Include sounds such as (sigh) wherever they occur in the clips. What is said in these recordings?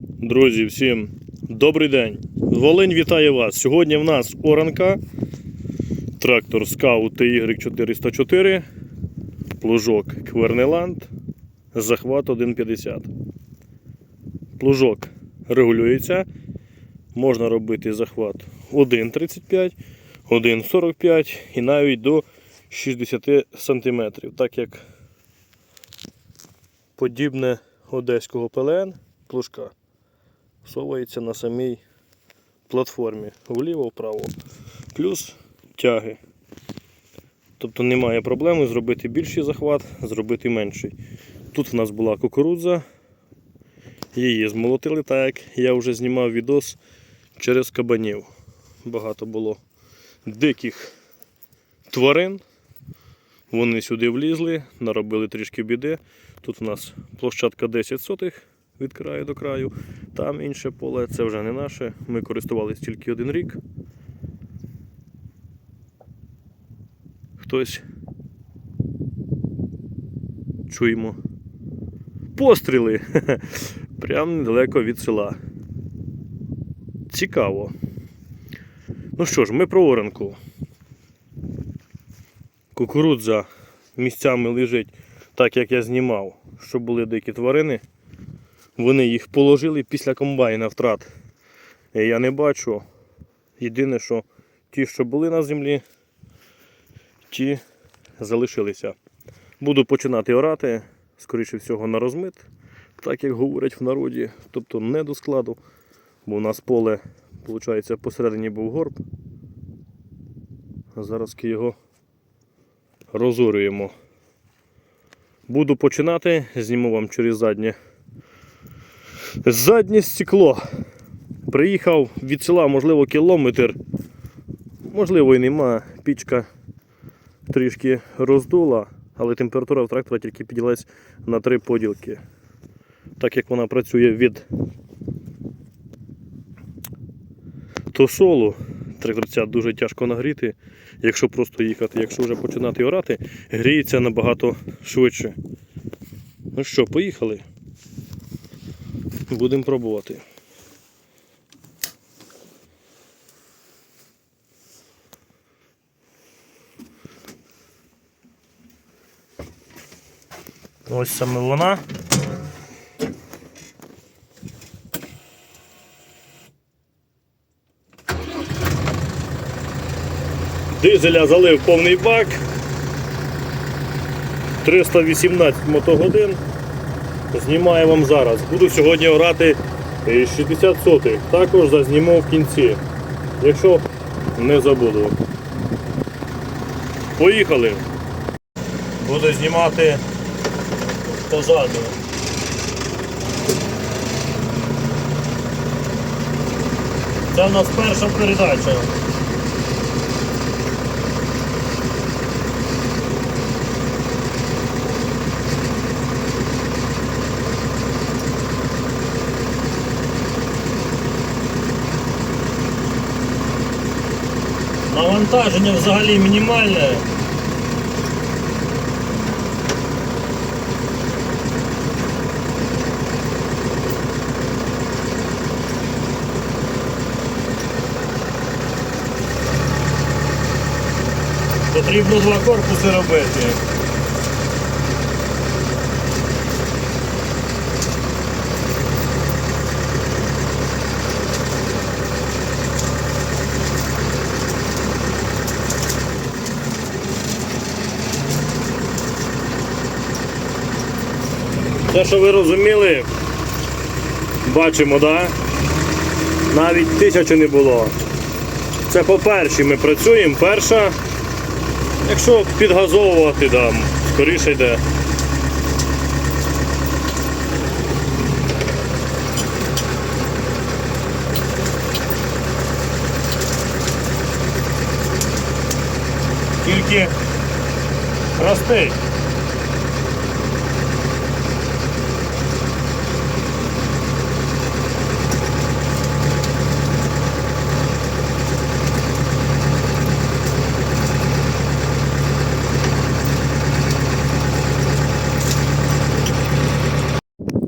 Друзі, всім добрий день. Волинь вітає вас. Сьогодні в нас оранка, трактор Scout TY404, плужок Квернеланд, захват 1.50. Плужок регулюється. Можна робити захват 1.35, 1.45 і навіть до 60 см, так як подібне одеського ПЛН плужка всовується на самій платформі вліво-вправо. Плюс тяги. Тобто немає проблеми зробити більший захват, зробити менший. Тут в нас була кукурудза, її змолотили, так як я вже знімав відос через кабанів. Багато було диких тварин. Вони сюди влізли, наробили трішки біди. Тут у нас площадка 10 сотих від краю до краю. Там інше поле, це вже не наше. Ми користувалися тільки один рік. Хтось чуємо постріли (laughs) прямо недалеко від села. Цікаво. Ну що ж, ми про оранку. Кукурудза місцями лежить так, як я знімав, щоб були дикі тварини. Вони їх положили після комбайна втрат. Я не бачу. Єдине, що ті, що були на землі, ті залишилися. Буду починати орати, скоріше всього, на розмит, так як говорять в народі, тобто не до складу, бо у нас поле, виходить, посередині був горб. Зараз його розорюємо. Буду починати, зніму вам через заднє Заднє стекло. Приїхав від села, можливо, кілометр. Можливо і нема. Пічка трішки роздула, але температура в трактора тільки піднялась на три поділки. Так як вона працює від тосолу, тракторця дуже тяжко нагріти, якщо просто їхати. Якщо вже починати орати, гріється набагато швидше. Ну що, поїхали. (laughs) Будемо пробувати. Ось саме вона. Дизеля залив повний бак. 318 мотогодин. Знімаю вам зараз. Буду сьогодні орати е, 60 сотих. Також зазніму в кінці, якщо не забуду. Поїхали. Буду знімати позаду. Це в нас перша передача. Навантаження взагалі мінімальне. Потрібно два корпуси робити. Те, що ви розуміли, бачимо, да? навіть тисячі не було. Це по першій ми працюємо. Перша, якщо підгазовувати, да, скоріше йде. Тільки простий.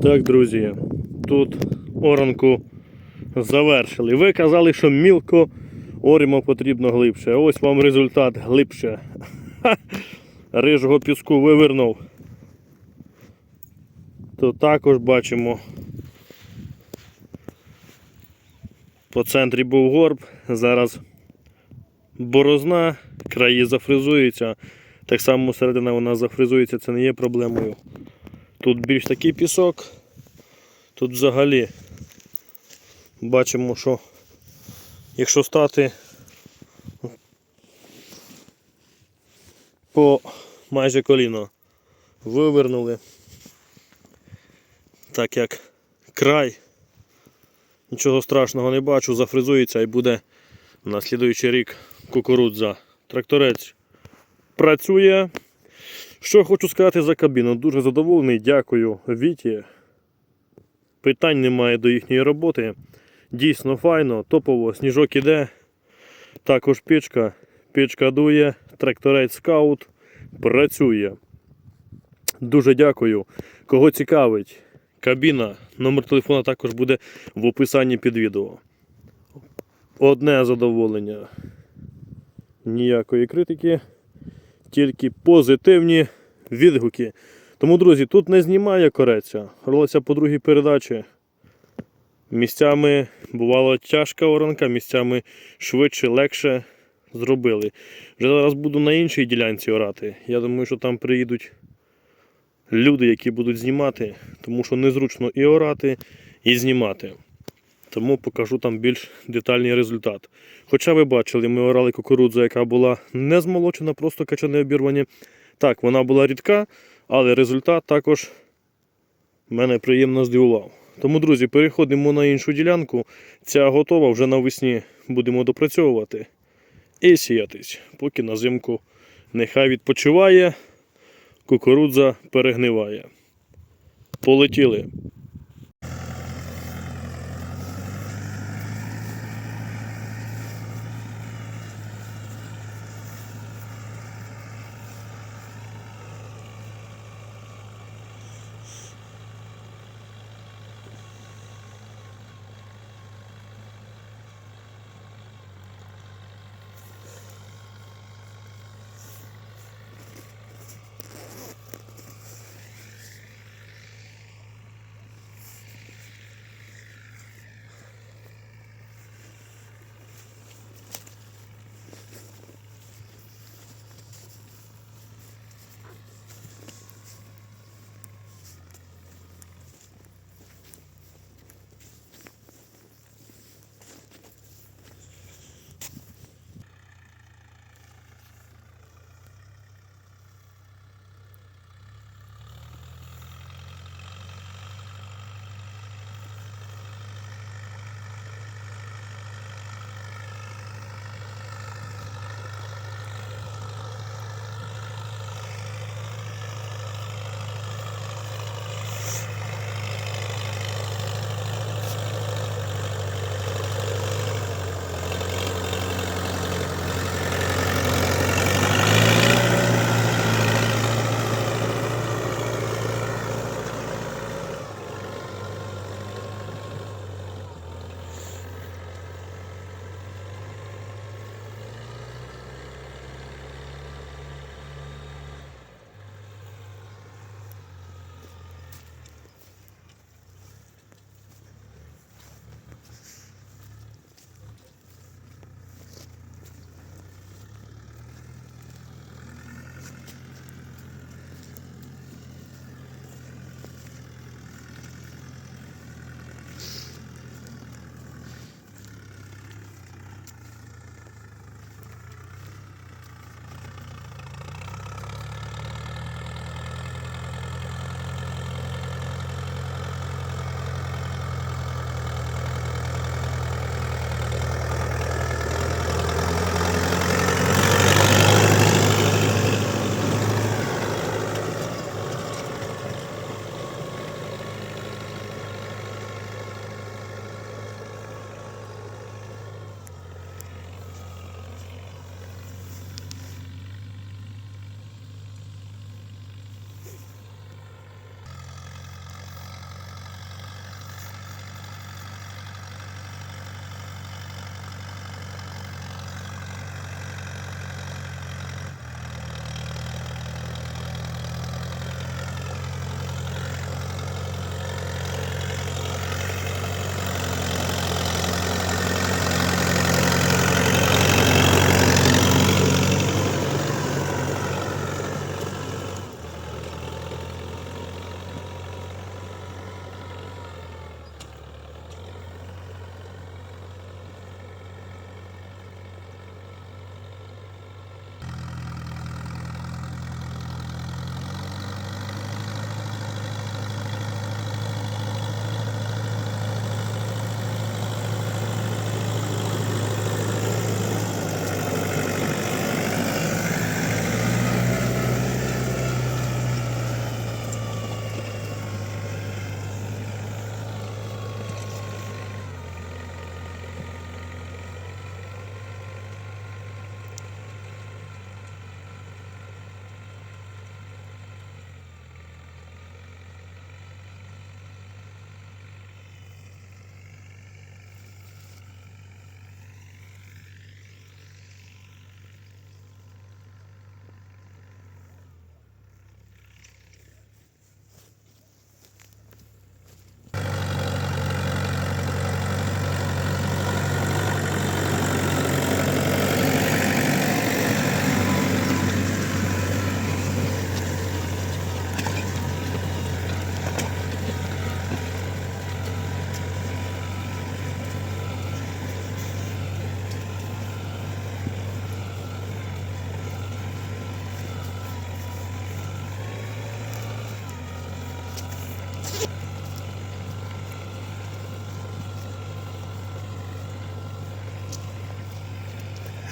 Так, друзі, тут оранку завершили. Ви казали, що мілко оримо потрібно глибше. Ось вам результат глибше. Рижого піску вивернув. То також бачимо. По центрі був горб, зараз борозна, краї зафризуються. Так само середина вона зафризується, це не є проблемою. Тут більш такий пісок. Тут взагалі бачимо, що якщо стати по майже коліно вивернули, так як край, нічого страшного не бачу, зафризується і буде на слідуючий рік кукурудза. Тракторець працює. Що хочу сказати за кабіну. Дуже задоволений, дякую Віті. Питань немає до їхньої роботи. Дійсно файно, топово, сніжок іде. Також печка. Печка дує, тракторець скаут працює. Дуже дякую. Кого цікавить, кабіна, номер телефона також буде в описанні під відео. Одне задоволення. Ніякої критики, тільки позитивні відгуки. Тому, друзі, тут не знімає кореця. Ролиться по другій передачі. Місцями бувала тяжка оранка, місцями швидше, легше зробили. Вже зараз буду на іншій ділянці орати. Я думаю, що там приїдуть люди, які будуть знімати, тому що незручно і орати, і знімати. Тому покажу там більш детальний результат. Хоча ви бачили, ми орали кукурудзу, яка була не змолочена, просто качане обірвані. Так, вона була рідка, але результат також мене приємно здивував. Тому, друзі, переходимо на іншу ділянку. Ця готова, вже навесні будемо допрацьовувати і сіятись, поки на зимку нехай відпочиває, кукурудза перегниває. Полетіли.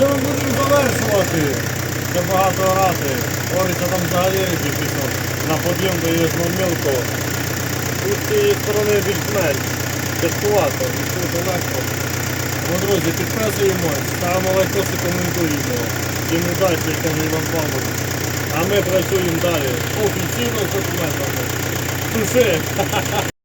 На цьому будемо завершувати. Це багато орати. Ориться там взагалі пісок. На подйом до є мілко. Тут цієї сторони більш-менш тяжкувато. Відкрито легко. Ну, друзі, підписуємось, ставимо лайкоси, коментуємо. Всім удачі, каже Іван Павлович. А ми працюємо далі. Офіційно з документами. Туши! (laughs)